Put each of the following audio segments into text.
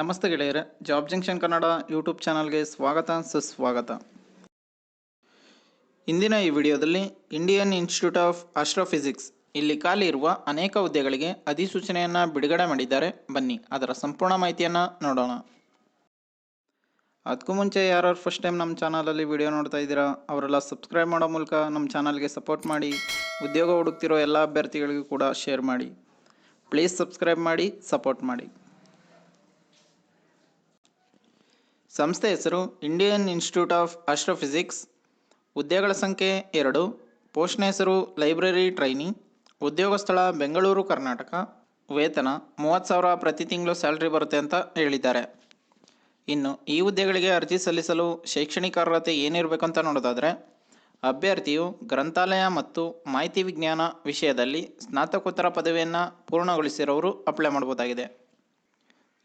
ನಮಸ್ತೆ ಗೆಳೆಯರೆ, job junction Kannada YouTube ಚಾನಲ್ಗೆ ಸ್ವಾಗತ, ಸುಸ್ವಾಗತ. ಇಂದಿನ ಈ ವಿಡಿಯೋದಲ್ಲಿ ಇಂಡಿಯನ್ ಇನ್ಸ್ಟಿಟ್ಯೂಟ್ ಆಫ್ ಆಸ್ಟ್ರೋಫಿಸಿಕ್ಸ್ ಇಲ್ಲಿ ಖಾಲಿ ಇರುವ ಅನೇಕ ಹುದ್ದೆಗಳಿಗೆ ಅಧಿಸೂಚನೆಯನ್ನು ಬಿಡುಗಡೆ ಮಾಡಿದ್ದಾರೆ. ಬನ್ನಿ, ಅದರ ಸಂಪೂರ್ಣ ಮಾಹಿತಿಯನ್ನು ನೋಡೋಣ. ಅದಕ್ಕೂ ಮುಂಚೆ ಯಾರು ಫಸ್ಟ್ ಟೈಮ್ ನಮ್ಮ ಚಾನಲಲ್ಲಿ ವಿಡಿಯೋ ನೋಡ್ತಾ ಇದ್ದೀರಾ, ಅವರೆಲ್ಲ ಸಬ್ಸ್ಕ್ರೈಬ್ ಮಾಡೋ ಮೂಲಕ ನಮ್ಮ ಚಾನಲ್ಗೆ ಸಪೋರ್ಟ್ ಮಾಡಿ, ಉದ್ಯೋಗ ಹುಡುಕ್ತಿರೋ ಎಲ್ಲ ಅಭ್ಯರ್ಥಿಗಳಿಗೂ ಕೂಡ ಶೇರ್ ಮಾಡಿ. ಪ್ಲೀಸ್ ಸಬ್ಸ್ಕ್ರೈಬ್ ಮಾಡಿ ಸಪೋರ್ಟ್ ಮಾಡಿ. ಸಂಸ್ಥೆ ಹೆಸರು ಇಂಡಿಯನ್ ಇನ್ಸ್ಟಿಟ್ಯೂಟ್ ಆಫ್ ಆಸ್ಟ್ರೋಫಿಸಿಕ್ಸ್ ಹುದ್ದೆಗಳ ಸಂಖ್ಯೆ ಎರಡು. ಪೋಸ್ಟ್ನ ಹೆಸರು ಲೈಬ್ರರಿ ಟ್ರೈನಿ ಉದ್ಯೋಗ ಸ್ಥಳ ಬೆಂಗಳೂರು, ಕರ್ನಾಟಕ. ವೇತನ ಮೂವತ್ತು ಸಾವಿರ ಪ್ರತಿ ತಿಂಗಳು ಸ್ಯಾಲ್ರಿ ಬರುತ್ತೆ ಅಂತ ಹೇಳಿದ್ದಾರೆ. ಇನ್ನು ಈ ಹುದ್ದೆಗಳಿಗೆ ಅರ್ಜಿ ಸಲ್ಲಿಸಲು ಶೈಕ್ಷಣಿಕ ಅರ್ಹತೆ ಏನಿರಬೇಕು ಅಂತ ನೋಡೋದಾದರೆ, ಅಭ್ಯರ್ಥಿಯು ಗ್ರಂಥಾಲಯ ಮತ್ತು ಮಾಹಿತಿ ವಿಜ್ಞಾನ ವಿಷಯದಲ್ಲಿ ಸ್ನಾತಕೋತ್ತರ ಪದವಿಯನ್ನು ಪೂರ್ಣಗೊಳಿಸಿರೋರು ಅಪ್ಲೈ ಮಾಡ್ಬೋದಾಗಿದೆ.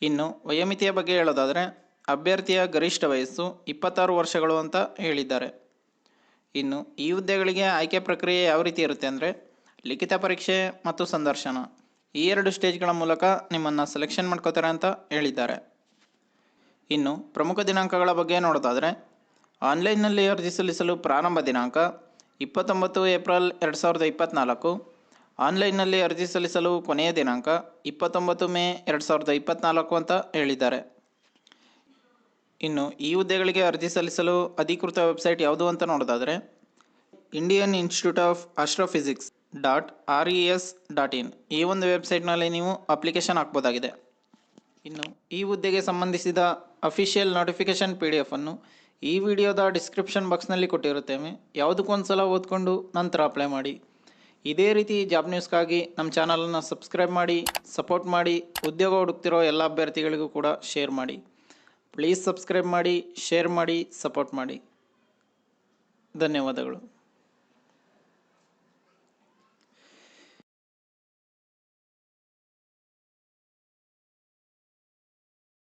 ಇನ್ನು ವಯೋಮಿತಿಯ ಬಗ್ಗೆ ಹೇಳೋದಾದರೆ ಅಭ್ಯರ್ಥಿಯ ಗರಿಷ್ಠ ವಯಸ್ಸು ಇಪ್ಪತ್ತಾರು ವರ್ಷಗಳು ಅಂತ ಹೇಳಿದ್ದಾರೆ. ಇನ್ನು ಈ ಹುದ್ದೆಗಳಿಗೆ ಆಯ್ಕೆ ಪ್ರಕ್ರಿಯೆ ಯಾವ ರೀತಿ ಇರುತ್ತೆ ಅಂದರೆ ಲಿಖಿತ ಪರೀಕ್ಷೆ ಮತ್ತು ಸಂದರ್ಶನ. ಈ ಎರಡು ಸ್ಟೇಜ್ಗಳ ಮೂಲಕ ನಿಮ್ಮನ್ನು ಸೆಲೆಕ್ಷನ್ ಮಾಡ್ಕೋತಾರೆ ಅಂತ ಹೇಳಿದ್ದಾರೆ. ಇನ್ನು ಪ್ರಮುಖ ದಿನಾಂಕಗಳ ಬಗ್ಗೆ ನೋಡೋದಾದರೆ, ಆನ್ಲೈನ್ನಲ್ಲಿ ಅರ್ಜಿ ಸಲ್ಲಿಸಲು ಪ್ರಾರಂಭ ದಿನಾಂಕ ಇಪ್ಪತ್ತೊಂಬತ್ತು ಏಪ್ರಿಲ್ ಎರಡು ಸಾವಿರದ ಇಪ್ಪತ್ತ್ನಾಲ್ಕು ಆನ್ಲೈನ್ನಲ್ಲಿ ಅರ್ಜಿ ಸಲ್ಲಿಸಲು ಕೊನೆಯ ದಿನಾಂಕ ಇಪ್ಪತ್ತೊಂಬತ್ತು ಮೇ ಎರಡು ಸಾವಿರದ ಇಪ್ಪತ್ತ್ನಾಲ್ಕು ಅಂತ ಹೇಳಿದ್ದಾರೆ. ಇನ್ನು ಈ ಹುದ್ದೆಗಳಿಗೆ ಅರ್ಜಿ ಸಲ್ಲಿಸಲು ಅಧಿಕೃತ ವೆಬ್ಸೈಟ್ ಯಾವುದು ಅಂತ ನೋಡೋದಾದರೆ Indian Institute of Astrophysics dot R E S dot in ಈ ಒಂದು ವೆಬ್ಸೈಟ್ನಲ್ಲಿ ನೀವು ಅಪ್ಲಿಕೇಶನ್ ಹಾಕ್ಬೋದಾಗಿದೆ. ಇನ್ನು ಈ ಹುದ್ದೆಗೆ ಸಂಬಂಧಿಸಿದ ಅಫಿಷಿಯಲ್ ನೋಟಿಫಿಕೇಷನ್ ಪಿ ಡಿ ಎಫನ್ನು ಈ ವಿಡಿಯೋದ ಡಿಸ್ಕ್ರಿಪ್ಷನ್ ಬಾಕ್ಸ್ನಲ್ಲಿ ಕೊಟ್ಟಿರುತ್ತೇವೆ ಯಾವುದಕ್ಕೊಂದು ಸಲ ಓದ್ಕೊಂಡು ನಂತರ ಅಪ್ಲೈ ಮಾಡಿ. ಇದೇ ರೀತಿ ಜಾಬ್ ನ್ಯೂಸ್ಗಾಗಿ ನಮ್ಮ ಚಾನಲನ್ನು ಸಬ್ಸ್ಕ್ರೈಬ್ ಮಾಡಿ, ಸಪೋರ್ಟ್ ಮಾಡಿ, ಉದ್ಯೋಗ ಹುಡುಕ್ತಿರೋ ಎಲ್ಲ ಅಭ್ಯರ್ಥಿಗಳಿಗೂ ಕೂಡ ಶೇರ್ ಮಾಡಿ. ಪ್ಲೀಸ್ ಸಬ್ಸ್ಕ್ರೈಬ್ ಮಾಡಿ ಶೇರ್ ಮಾಡಿ ಸಪೋರ್ಟ್ ಮಾಡಿ. ಧನ್ಯವಾದಗಳು.